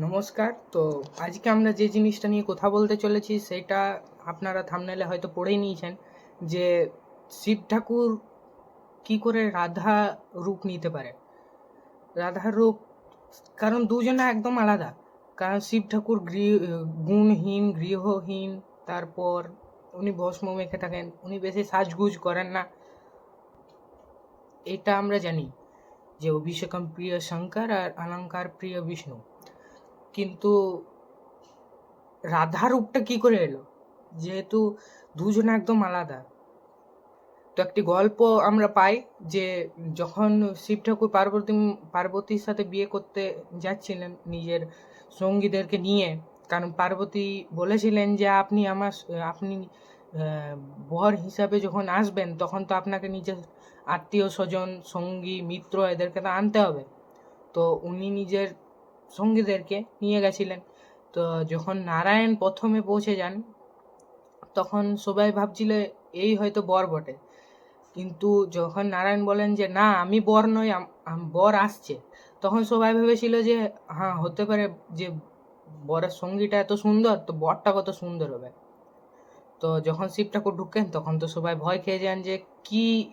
নমস্কার। তো আজকে আমরা যে জিনিসটা নিয়ে কথা বলতে চলেছি, সেটা আপনারা থামনেলে হয়তো পড়েই নিয়েছেন, যে শিব ঠাকুর কি করে রাধা রূপ নিতে পারে। রাধার রূপ, কারণ দুজনে একদম আলাদা। কারণ শিব ঠাকুর গৃহ, গুণহীন, গৃহহীন, তারপর উনি ভস্ম মেখে থাকেন, উনি বেশি সাজগুজ করেন না। এটা আমরা জানি যে অভিষেকম প্রিয় শঙ্কর আর অলঙ্কার প্রিয় বিষ্ণু। রাধা রূপটা কি করে এলো? যেহেতু দুজন একদম আলাদা। তো একটি গল্প আমরা পাই যে যখন শিব ঠাকুর পার্বতী, পার্বতীর সাথে বিয়ে করতে যাচ্ছিলেন নিজের সঙ্গীদেরকে নিয়ে, কারণ পার্বতী বলেছিলেন যে আপনি আমার, আপনি বর হিসাবে যখন আসবেন তখন তো আপনাকে নিজের আত্মীয় স্বজন, সঙ্গী, মিত্র এদেরকে তো আনতে হবে। তো উনি নিজের সঙ্গীদেরকে নিয়ে গেছিলেন। তো যখন নারায়ণ প্রথমে পৌঁছে যান, তখন সবাই ভাবছিল, এই হয়তো বর বটে। কিন্তু যখন নারায়ণ বলেন যে, না, আমি বর নই বর আসছে। তখন সবাই ভেবেছিল যে হ্যাঁ হতে পারে যে বরের সঙ্গীটা এত সুন্দর, তো বরটা কত সুন্দর হবে। তো যখন শিব ঠাকুর ঢুকেন তখন তো সবাই ভয় খেয়ে যান যে, কি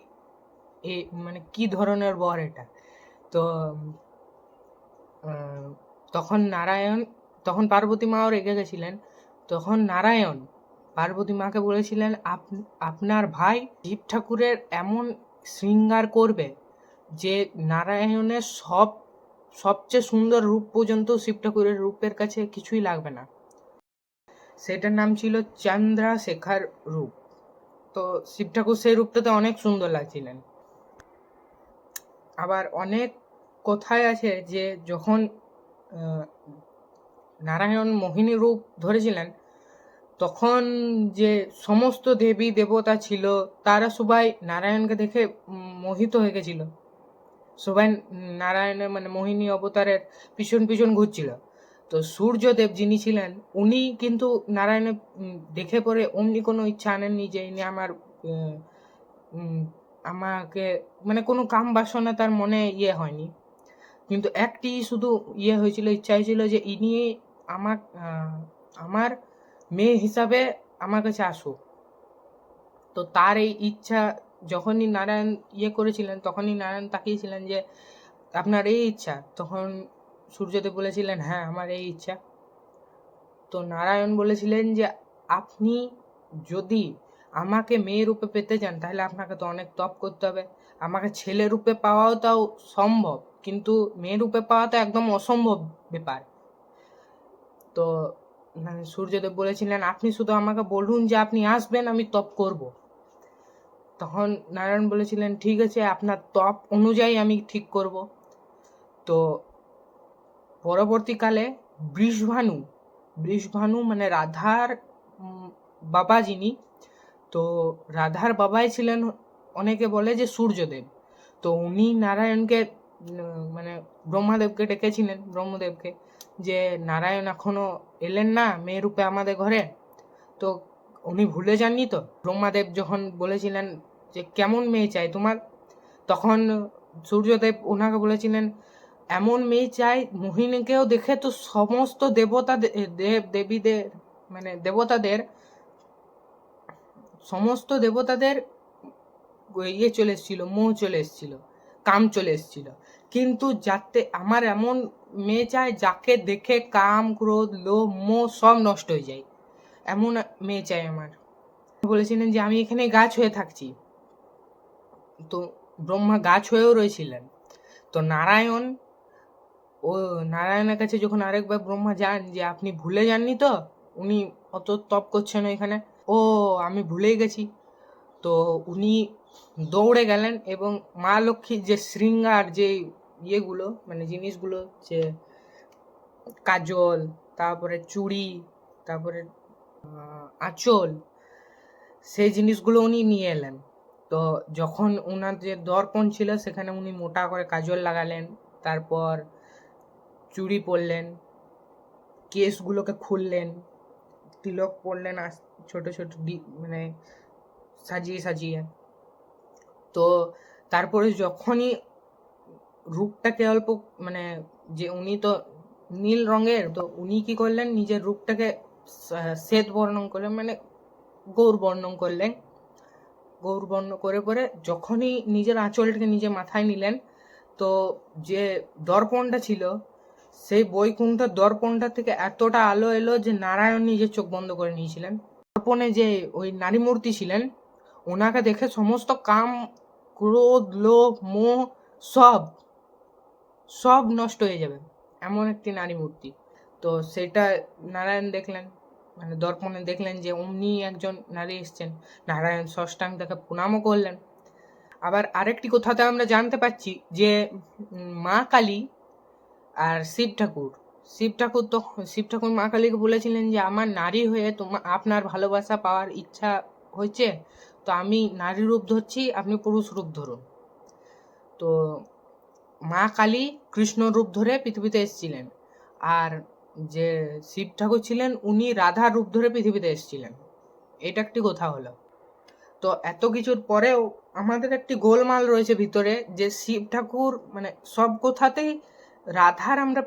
এ মানে কি ধরনের বর এটা? তো তখন নারায়ণ, তখন পার্বতী মাও রেগে গেছিলেন। তখন নারায়ণ পার্বতী মাকে বলেছিলেন, "আপ- আপনার ভাই শিব ঠাকুরের এমন শৃঙ্গার করবে যে নারায়ণের সব, সবচেয়ে সুন্দর রূপ পর্যন্ত শিব ঠাকুরের রূপের কাছে কিছুই লাগবে না। সেটার নাম ছিল চন্দ্রাশেখর রূপ। তো শিব ঠাকুর সেই রূপটাতে অনেক সুন্দর লাগছিলেন। আবার অনেক কথায় আছে যে যখন নারায়ণ মোহিনী রূপ ধরেছিলেন, তখন যে সমস্ত দেবী দেবতা ছিল, তারা সবাই নারায়ণকে দেখে মোহিত হয়ে গেছিল। সবাই নারায়ণের মানে মোহিনী অবতারের পিছন পিছন ঘুরছিল। তো সূর্যদেব যিনি ছিলেন, উনি কিন্তু নারায়ণের দেখে পরে অমনি কোনো ইচ্ছা আনেননি যে ইনি আমার আমাকে মানে কোনো কাম বাসনা তার মনে ইয়ে হয়নি। কিন্তু একটি শুধু ইয়ে হয়েছিল ইচ্ছা হয়েছিল যে ইনি আমার আমার মেয়ে হিসাবে আমার কাছে আসুক। তো তার এই ইচ্ছা, যখনই নারায়ণ ইয়ে করেছিলেন, তখনই নারায়ণ তাকিয়েছিলেন যে, আপনার এই ইচ্ছা? তখন সূর্যদেব বলেছিলেন হ্যাঁ আমার এই ইচ্ছা। তো নারায়ণ বলেছিলেন যে, আপনি যদি আমাকে মেয়ে রূপে পেতে চান, তাহলে আপনাকে তো অনেক তপ করতে হবে। আমাকে ছেলে রূপে পাওয়াও তাও সম্ভব। কিন্তু মেয়ে রূপে পাওয়া তো একদম অসম্ভব ব্যাপার। তো মানে সূর্যদেব বলেছিলেন, আপনি শুধু আমাকে বলুন যে আপনি আসবেন, আমি তপ করব। তখন নারায়ণ বলেছিলেন, ঠিক আছে, আপনার তপ অনুযায়ী আমি ঠিক করব। তো, পরবর্তীকালে বৃষভানু বৃষভানু মানে রাধার বাবা যিনি, তো রাধার বাবাই ছিলেন, অনেকে বলে যে সূর্যদেব। তো উনি নারায়ণকে মানে ব্রহ্মাদেবকে ডেকেছিলেন, ব্রহ্মদেবকে, যে নারায়ণ এখনও এলেন না মেয়ে রূপে আমাদের ঘরে। তো উনি ভুলে যাননি তো? ব্রহ্মাদেব যখন বলেছিলেন যে, কেমন মেয়ে চাই তোমার? তখন সূর্যদেব ওনাকে বলেছিলেন, এমন মেয়ে চাই মোহিনীকেও দেখে তো সমস্ত দেবতা দেব, দেবীদের মানে দেবতাদের, সমস্ত দেবতাদের ইয়ে চলে এসেছিল, মোহ চলে এসেছিল। কাম চলে এসেছিল। কিন্তু যাতে আমার এমন মেয়ে চায় যাকে দেখে কাম, ক্রোধ, লোভ, মোহ সব নষ্ট হয়ে যায়। এমন মেয়ে চাই আমার। বলেছিলেন যে, আমি এখানে গাছ হয়ে থাকছি। তো ব্রহ্মা গাছ হয়েও রয়েছিলেন। তো নারায়ণ, ও নারায়ণের কাছে যখন আরেকবার ব্রহ্মা যান যে, আপনি ভুলে যাননি তো? উনি অত তপ করছেন এখানে ও, আমি ভুলেই গেছি। তো উনি দৌড়ে গেলেন এবং মা লক্ষ্মীর যে শৃঙ্গার যে ইয়েগুলো মানে জিনিসগুলো যে কাজল, তারপরে চুড়ি, তারপরে আঁচল, সেই জিনিসগুলো উনি নিয়ে এলেন। তো যখন ওনার যে দর্পণ ছিল, সেখানে উনি মোটা করে কাজল লাগালেন, তারপর চুড়ি পরলেন কেসগুলোকে খুললেন, তিলক পরলেন ছোট ছোট মানে সাজিয়ে সাজিয়ে। তো তারপরে যখনই রূপটাকে অল্প মানে যে উনি তো নীল রঙের, তো উনি কি করলেন? নিজের রূপটাকে শ্বেত বর্ণন করলেন মানে গৌর বর্ণন করলেন। গৌর বর্ণ করে পরে যখনই নিজের আঁচলটাকে নিজে মাথায় নিলেন, তো যে দর্পণটা ছিল, সেই বৈকুণ্ঠ দর্পণটা থেকে এতটা আলো এলো যে নারায়ণ নিজের চোখ বন্ধ করে নিয়েছিলেন। দর্পণে যে ওই নারী মূর্তি ছিলেন, ওনাকে দেখে সমস্ত কাম ক্রোধ, লোভ, মোহ, সব সব নষ্ট হয়ে যাবে। এমন একটি নারী মূর্তি। তো সেটা নারায়ণ দেখলেন। মানে দর্পণে দেখলেন যে অমনি একজন নারী এসছেন। নারায়ণ ষষ্ঠাং তাকে প্রণামও করলেন। আবার আরেকটি কথাতে আমরা জানতে পাচ্ছি যে মা কালী আর শিব ঠাকুর। শিব ঠাকুর তো, শিব ঠাকুর মা কালীকে বলেছিলেন যে, আমার নারী হয়ে তোমার আপনার ভালোবাসা পাওয়ার ইচ্ছা হয়েছে? তো আমি নারী রূপ ধরছি, আপনি পুরুষ রূপ ধরুন। তো মা কালী কৃষ্ণ রূপ ধরে পৃথিবীতে এসেছিলেন। আর যে শিব ঠাকুর ছিলেন, উনি রাধা রূপ ধরে পৃথিবীতে এসেছিলেন। এটা একটি কথা হলো। তো এত কিছুর পরেও আমাদের একটি গোলমাল রয়েছে ভিতরে যে শিব ঠাকুর মানে সব কথাতেই রাধার আমরা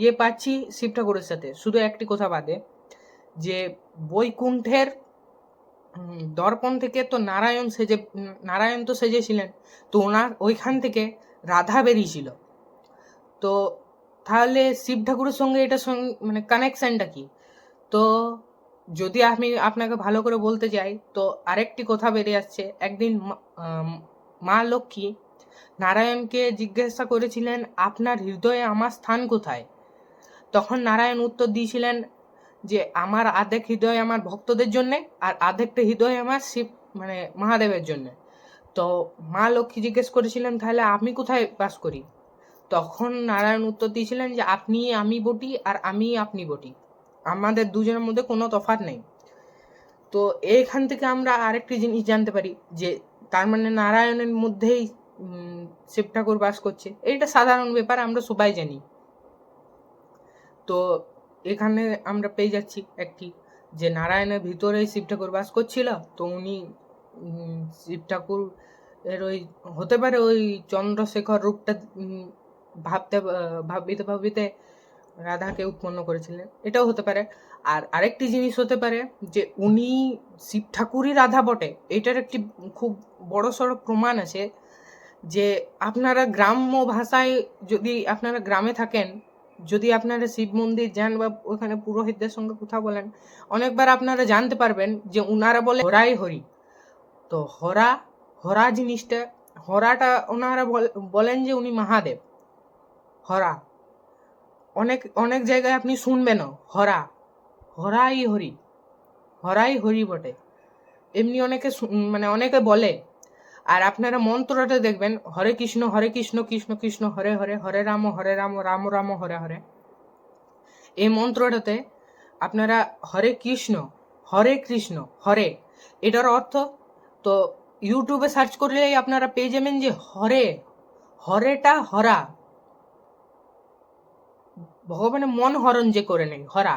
ইয়ে পাচ্ছি শিব ঠাকুরের সাথে। শুধু একটি কথা বাদে, যে বৈকুণ্ঠের দর্পণ থেকে তো নারায়ণ সেজে, নারায়ণ তো সেজেছিলেন। তো ওনার ওইখান থেকে রাধা বেরিয়েছিল। তো তাহলে শিব ঠাকুরের সঙ্গে এটা মানে কানেকশনটা কি? তো যদি আমি আপনাকে ভালো করে বলতে চাই তো আরেকটি কথা বেরিয়ে আসছে। একদিন মা লক্ষ্মী নারায়ণকে জিজ্ঞাসা করেছিলেন, আপনার হৃদয়ে আমার স্থান কোথায়? তখন নারায়ণ উত্তর দিয়েছিলেন যে আমার আধেক হৃদয় আমার ভক্তদের জন্যে আর আধেকটা হৃদয় আমার শিব মানে মহাদেবের জন্যে। তো মা লক্ষ্মী জিজ্ঞেস করেছিলেন, তাহলে আমি কোথায় বাস করি? তখন নারায়ণ উত্তর দিয়েছিলেন যে, আপনি আমি বটি আর আমি আপনি বটি। আমাদের দুজনের মধ্যে কোনো তফাৎ নেই। তো এইখান থেকে আমরা আরেকটি জিনিস জানতে পারি যে, তার মানে নারায়ণের মধ্যেই শিব ঠাকুর বাস করছে। এটা সাধারণ ব্যাপার, আমরা সবাই জানি। তো এখানে আমরা পেয়ে যাচ্ছি একটি, যে নারায়ণের ভিতরেই শিব ঠাকুর বাস করছিল, তো উনি শিব ঠাকুর এর ওই, হতে পারে ওই চন্দ্রশেখর রূপটা ভাবতে ভাবিতে ভাবিতে রাধাকে উৎপন্ন করেছিলেন। এটাও হতে পারে। আর আরেকটি জিনিস হতে পারে, যে উনি শিব ঠাকুরই রাধা বটে। এটার একটি খুব বড় সড়ো প্রমাণ আছে, যে আপনারা গ্রাম্য ভাষায় যদি আপনারা গ্রামে থাকেন যদি আপনারা শিব মন্দির যান বা ওখানে পুরোহিতদের সঙ্গে কথা বলেন, অনেকবার আপনারা জানতে পারবেন যে উনারা বলে হরাই হরি। তো হরা হরা জিনিসটা, হরাটা ওনারা বল- বলেন যে উনি মহাদেব। হরা। অনেক অনেক জায়গায় আপনি শুনবেনও, হরা। হরাই হরি। হরাই হরি বটে। এমনি অনেকে মানে অনেকে বলে আর আপনারা মন্ত্রটা দেখবেন, হরে কৃষ্ণ হরে কৃষ্ণ কৃষ্ণ কৃষ্ণ, হরে হরে হরে রাম হরে রাম রাম রাম, হরে হরে। এই মন্ত্রটাতে আপনারা হরে কৃষ্ণ হরে কৃষ্ণ, হরে, এটার অর্থ, তো ইউটিউবে সার্চ করলেই আপনারা পেয়ে যাবেন যে হরে, হরেটা হরা। ভগবানের মন হরণ যে করে নেই, হরা।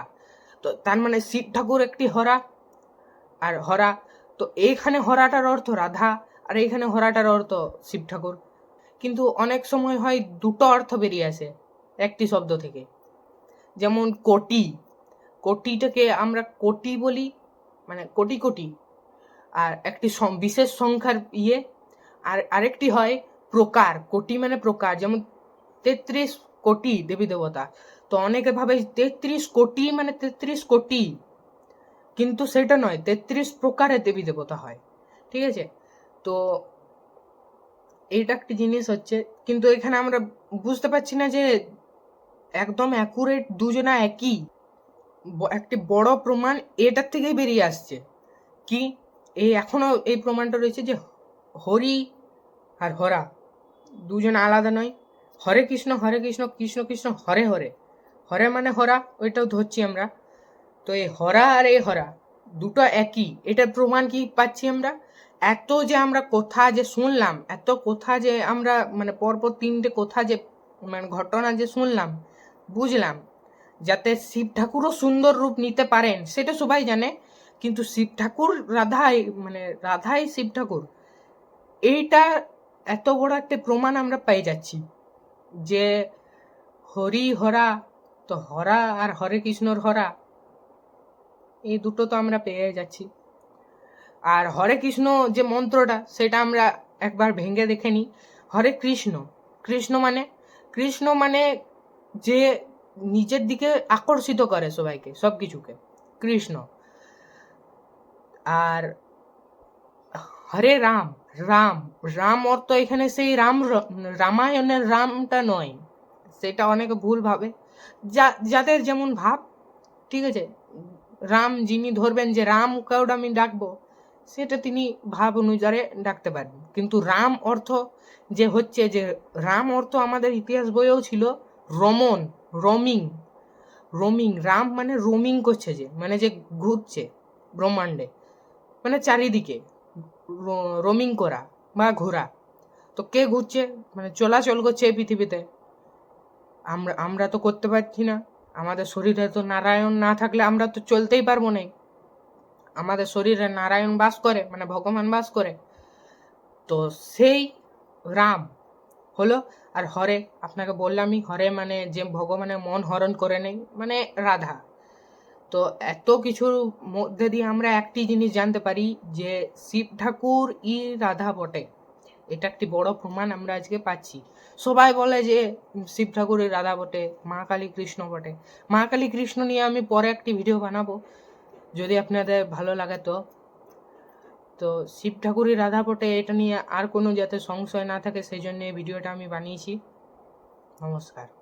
তো তার মানে শিব ঠাকুর একটি হরা, আর হরা, তো এইখানে হরাটার অর্থ রাধা আর এইখানে হরাটার অর্থ শিব ঠাকুর। কিন্তু অনেক সময় হয় দুটো অর্থ বেরিয়ে আসে একটি শব্দ থেকে। যেমন কোটি। কোটিটাকে আমরা কোটি বলি মানে কোটি কোটি। আর একটি বিশেষ সংখ্যার ইয়ে। আর আরেকটি হয় প্রকার। কোটি মানে প্রকার। যেমন তেত্রিশ কোটি দেবী দেবতা। তো অনেকে ভাবে তেত্রিশ কোটি মানে তেত্রিশ কোটি। কিন্তু সেটা নয়, তেত্রিশ প্রকারের দেবী দেবতা হয়। ঠিক আছে? তো এইটা একটি জিনিস হচ্ছে। কিন্তু এখানে আমরা বুঝতে পারছি না যে একদম অ্যাকুরেট দুজনা একই। একটি বড় প্রমাণ এটার থেকেই বেরিয়ে আসছে। কি? এই এখনও এই প্রমাণটা রয়েছে যে হরি আর হরা দুজন আলাদা নয়। হরে কৃষ্ণ হরে কৃষ্ণ কৃষ্ণ কৃষ্ণ, হরে হরে। হরে মানে হরা, ওইটাও ধরছি আমরা। তো এই হরা আর এই হরা দুটো একই। এটার প্রমাণ কি পাচ্ছি আমরা? এত যে আমরা কথা যে শুনলাম, এত কথা যে আমরা মানে পরপর তিনটে কথা যে মানে ঘটনা যে শুনলাম, বুঝলাম, যাতে শিব ঠাকুরও সুন্দর রূপ নিতে পারেন, সেটা সবাই জানে। কিন্তু শিব ঠাকুর, রাধাই মানে রাধাই শিব ঠাকুর, এইটা এত বড় একটা প্রমাণ আমরা পেয়ে যাচ্ছি যে হরি হরা তো হরা আর হরে কৃষ্ণর হরা, এই দুটো তো আমরা পেয়ে যাচ্ছি। আর হরে কৃষ্ণ যে মন্ত্রটা, সেটা আমরা একবার ভেঙে দেখে নিই। হরে কৃষ্ণ। কৃষ্ণ মানে? কৃষ্ণ মানে যে নিজের দিকে আকর্ষিত করে সবাইকে সব কিছুকে কৃষ্ণ। আর হরে রাম। রাম। রাম অর্থ এখানে সেই রাম রামায়ণের রামটা নয়। সেটা অনেকে ভুল ভাবে। যা, যাদের যেমন ভাব, ঠিক আছে? রাম যিনি ধরবেন যে, রাম কাউড আমি ডাকবো? সেটা তিনি ভাব অনুযায়ী ডাকতে পারেন। কিন্তু রাম অর্থ যে হচ্ছে যে, রাম অর্থ আমাদের ইতিহাস বইয়েও ছিল রমন রমিং। রোমিং, রাম মানে রোমিং করছে যে মানে যে ঘুরছে ব্রহ্মাণ্ডে মানে চারিদিকে রোমিং করা বা ঘোরা। তো কে ঘুরছে? মানে চলাচল করছে এই পৃথিবীতে। আমরা আমরা তো করতে পারছি না। আমাদের শরীরে তো নারায়ণ না থাকলে আমরা তো চলতেই পারব না। আমাদের শরীরে নারায়ণ বাস করে মানে ভগবান বাস করে, তো সেই রাম হলো, আর হরে, আপনাকে বললামই, হরে মানে যে ভগবানের মন হরণ করে নেই মানে রাধা। তো এত কিছুর মধ্যে দিয়ে আমরা একটি জিনিস জানতে পারি যে শিব ঠাকুর ই রাধা বটে। এটা একটি বড় প্রমাণ আমরা আজকে পাচ্ছি। সবাই বলে যে শিব ঠাকুরের রাধা বটে, মা কালী কৃষ্ণ বটে। মা কালী কৃষ্ণ নিয়ে আমি পরে একটি ভিডিও বানাবো। যদি আপনাদের ভালো লাগে তো তো শিব ঠাকুরের রাধা পটে এটা নিয়ে আর কোনো যাতে সংশয় না থাকে, সেই জন্য ভিডিওটা আমি বানিয়েছি। নমস্কার।